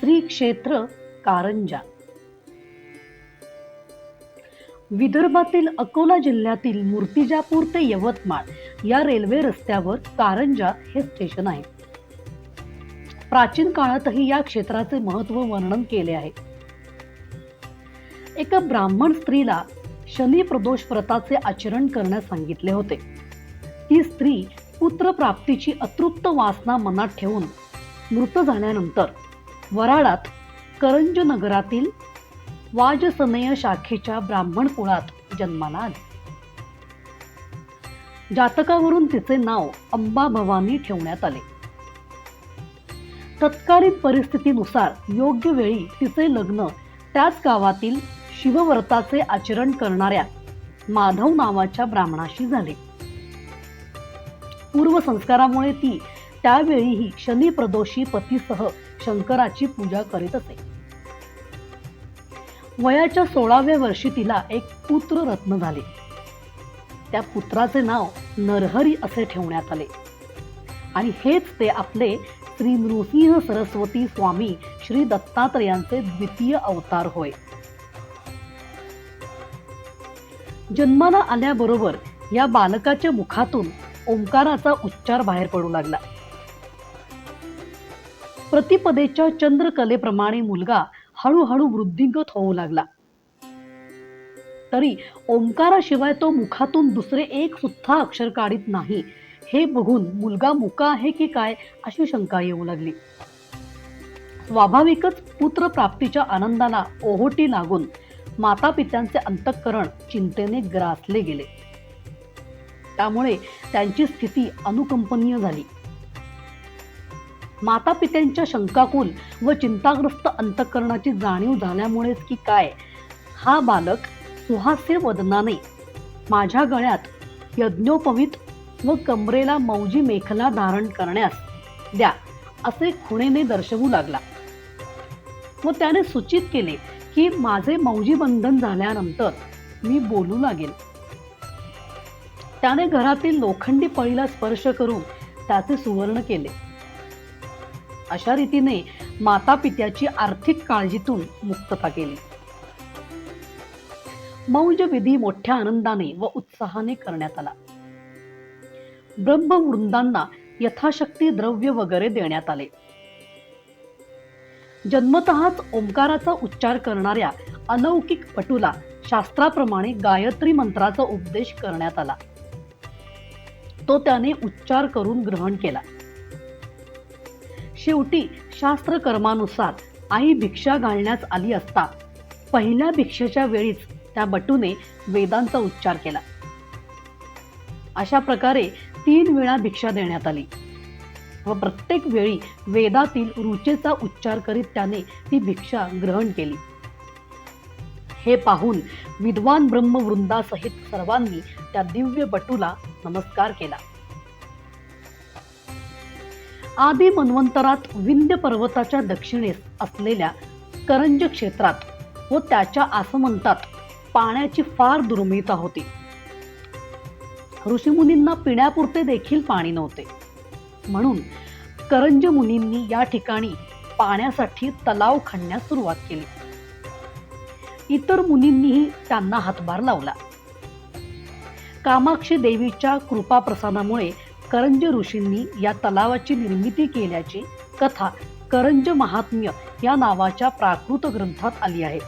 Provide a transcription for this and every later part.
श्री क्षेत्र कारंजा. विदर्भातील अकोला जिल्ह्यातील मूर्तिजापूर ते यवतमाळ या रेल्वे रस्त्यावर कारंजा हे स्टेशन आहे. प्राचीन काळातही या क्षेत्राचे महत्त्व वर्णन केले आहे. एका ब्राह्मण स्त्रीला शनी प्रदोष व्रताचे आचरण करण्यास सांगितले होते. ती स्त्री पुत्र प्राप्तीची अतृप्त वासना मनात ठेवून मृत झाल्यानंतर वराडात करंज नगरातील वाजसनेय शाखेच्या ब्राह्मण कुळात जन्माला आली. जातकावरून तिचे नाव अंबा भवानी ठेवण्यात आले. तत्कालीन परिस्थितीनुसार योग्य वेळी तिचे लग्न त्याच गावातील शिवव्रताचे आचरण करणाऱ्या माधव नावाच्या ब्राह्मणाशी झाले. पूर्वसंस्कारामुळे ती त्यावेळीही शनी प्रदोषी पतीसह शंकराची पूजा करीत असे. वयाच्या सोळाव्या वर्षी तिला एक पुत्र रत्न झाले. त्या पुत्राचे नाव नरहरी असे ठेवण्यात आले. आणि हेच ते आपले श्री नृसिंह सरस्वती स्वामी श्री दत्तात्रयांचे द्वितीय अवतार होय. जन्माला आल्याबरोबर या बालकाच्या मुखातून ओंकाराचा उच्चार बाहेर पडू लागला. प्रतिपदेच्या चंद्रकलेप्रमाणे मुलगा हळूहळू वृद्धिंगत होऊ लागला. तरी ओंकाराशिवाय तो मुखातून दुसरे एक सुद्धा अक्षर काढीत नाही. हे बघून मुलगा मुका आहे की काय अशी शंका येऊ लागली. स्वाभाविकच पुत्र प्राप्तीच्या आनंदाला ओहोटी लागून माता पित्यांचे अंतःकरण चिंतेने ग्रासले गेले. त्यामुळे त्यांची स्थिती अनुकंपनीय झाली. माता पित्यांच्या शंकाकुल व चिंताग्रस्त अंतःकरणाची जाणीव झाल्यामुळेच की काय? हा बालक सुहास्य वदनाने माझ्या गळ्यात यज्ञोपवित व कमरेला मौजी मेखला धारण करण्यास द्या असे खुणेने दर्शवू लागला. व त्याने सूचित केले की माझे मौजी बंधन झाल्यानंतर मी बोलू लागेल त्याने घरातील लोखंडी पळीला स्पर्श करून त्याचे सुवर्ण केले. अशा रीतीने माता पित्याची आर्थिक काळजीतून मुक्तता केली. मौज विधी मोठ्या आनंदाने व उत्साहाने करण्यात आला. ब्रह्मवृंदांना यथाशक्ती द्रव्य वगैरे देण्यात आले. जन्मतःच ओंकाराचा उच्चार करणाऱ्या अलौकिक पटूला शास्त्राप्रमाणे गायत्री मंत्राचा उपदेश करण्यात आला. तो त्याने उच्चार करून ग्रहण केला. शेवटी शास्त्र कर्मानुसार आई भिक्षा घालण्यास आली असता पहिल्या भिक्षेच्या वेळीच त्या बटूने वेदांचा उच्चार केला. अशा प्रकारे तीन वेळा भिक्षा देण्यात आली. व प्रत्येक वेळी वेदातील रुचेचा उच्चार करीत त्याने ती भिक्षा ग्रहण केली. हे पाहून विद्वान ब्रह्मवृंदासहित सर्वांनी त्या दिव्य बटूला नमस्कार केला. आदी मन्वंतरात विंध्य पर्वताच्या दक्षिणेस असलेल्या करंज क्षेत्रात व त्याच्या आसमंतात पाण्याची फार दुर्मिळता होती. ऋषीमुनींना पिण्यापुरते देखील पाणी नव्हते. म्हणून करंज मुनींनी या ठिकाणी पाण्यासाठी तलाव खणण्यास सुरुवात केली. इतर मुनींनीही त्यांना हातभार लावला. कामाक्षी देवीच्या कृपाप्रसादामुळे करंज ऋषींनी या तलावाची निर्मिती केल्याची कथा करंज महात्म्य या नावाच्या प्राकृत ग्रंथात आली आहे.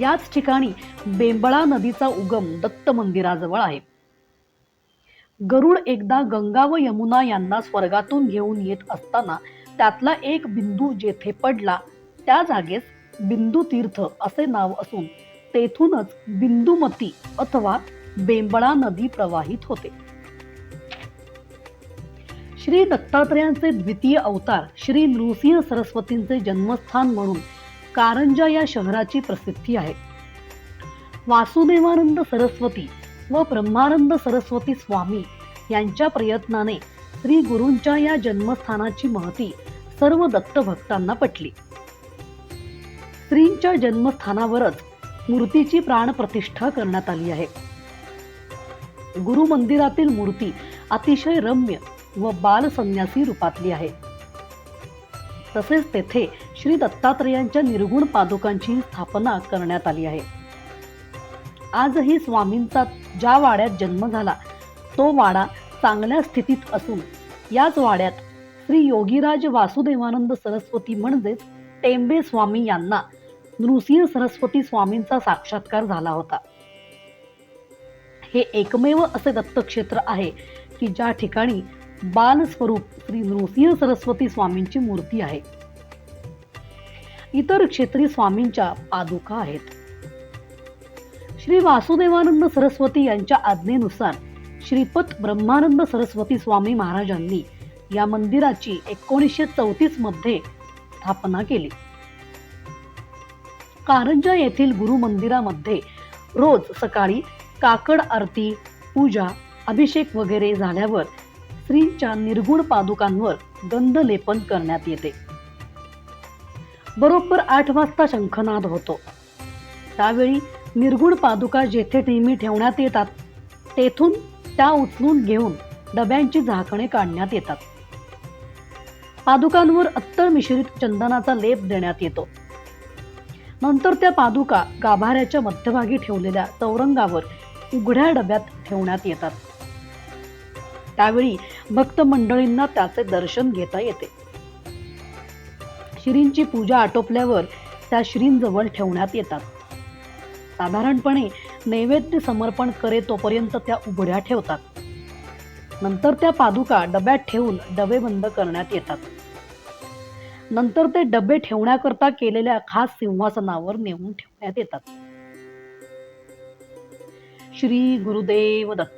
याच ठिकाणी बेंबळा नदीचा उगम दत्त मंदिराजवळ आहे. गरुड एकदा गंगा व यमुना यांना स्वर्गातून घेऊन येत असताना त्यातला एक बिंदू जेथे पडला त्या जागेस बिंदू तीर्थ असे नाव असून तेथूनच बिंदुमती अथवा बेंबळा नदी प्रवाहित होते. श्री दत्तात्रयांचे द्वितीय अवतार श्री नृसिंह सरस्वतींचे जन्मस्थान म्हणून कारंजा या शहराची प्रसिद्धी आहे. वासुदेवानंद सरस्वती व ब्रह्मानंद सरस्वती स्वामी यांच्या प्रयत्नाने श्री गुरूंच्या या जन्मस्थानाची महती सर्व दत्त भक्तांना पटली. श्रींच्या जन्मस्थानावरच मूर्तीची प्राणप्रतिष्ठा करण्यात आली आहे. गुरु मंदिरातील मूर्ती अतिशय रम्य व बाल संन्यासी रूपातली आहे. तसेच तेथे श्री दत्तात्रेयांच्या निर्गुण पादुकांची स्थापना करण्यात आली आहे. आजही स्वामींचा ज्या वाड्यात जन्म झाला तो वाडा चांगल्या स्थितीत असून याच वाड्यात श्री योगीराज वासुदेवानंद सरस्वती म्हणजेच टेंबे स्वामी यांना नृसिंह सरस्वती स्वामींचा साक्षात्कार झाला होता. हे एकमेव असे दत्तक्षेत्र आहे की ज्या ठिकाणी बालस्वरूप श्री नृसिंह सरस्वती स्वामींची मूर्ती आहे. इतर क्षेत्री स्वामींच्या पादुका आहेत. श्री वासुदेवानंद सरस्वती यांच्या आज्ञेनुसार श्रीपत ब्रह्मानंद सरस्वती स्वामी महाराजांनी या मंदिराची एकोणीसशे चौतीसमध्ये स्थापना केली. कारंजा येथील गुरु मंदिरामध्ये रोज सकाळी काकड आरती पूजा अभिषेक वगैरे झाल्यावर श्रींच्या निर्गुण पादुकांवर गंध लेपन करण्यात येते. बरोबर आठ वाजता शंखनाद होतो. त्यावेळी निर्गुण पादुका जेथे नेहमी ठेवण्यात येतात तेथून त्या उचलून घेऊन डब्यांची झाकणे काढण्यात येतात. पादुकांवर अत्तर मिश्रित चंदनाचा लेप देण्यात येतो. नंतर त्या पादुका गाभाऱ्याच्या मध्यभागी ठेवलेल्या चौरंगावर उघड्या डब्यात ठेवण्यात येतात. त्यावेळी भक्त मंडळींना त्याचे दर्शन घेता येते. श्रींची पूजा आटोपल्यावर त्या श्रींजवळ ठेवण्यात येतात. साधारणपणे नैवेद्य समर्पण करे तोपर्यंत त्या उघड्या ठेवतात. नंतर त्या पादुका डब्यात ठेवून डबे बंद करण्यात येतात. नंतर ते डबे ठेवण्याकरता केलेल्या खास सिंहासनावर नेऊन ठेवण्यात येतात. श्री गुरुदेव दत्त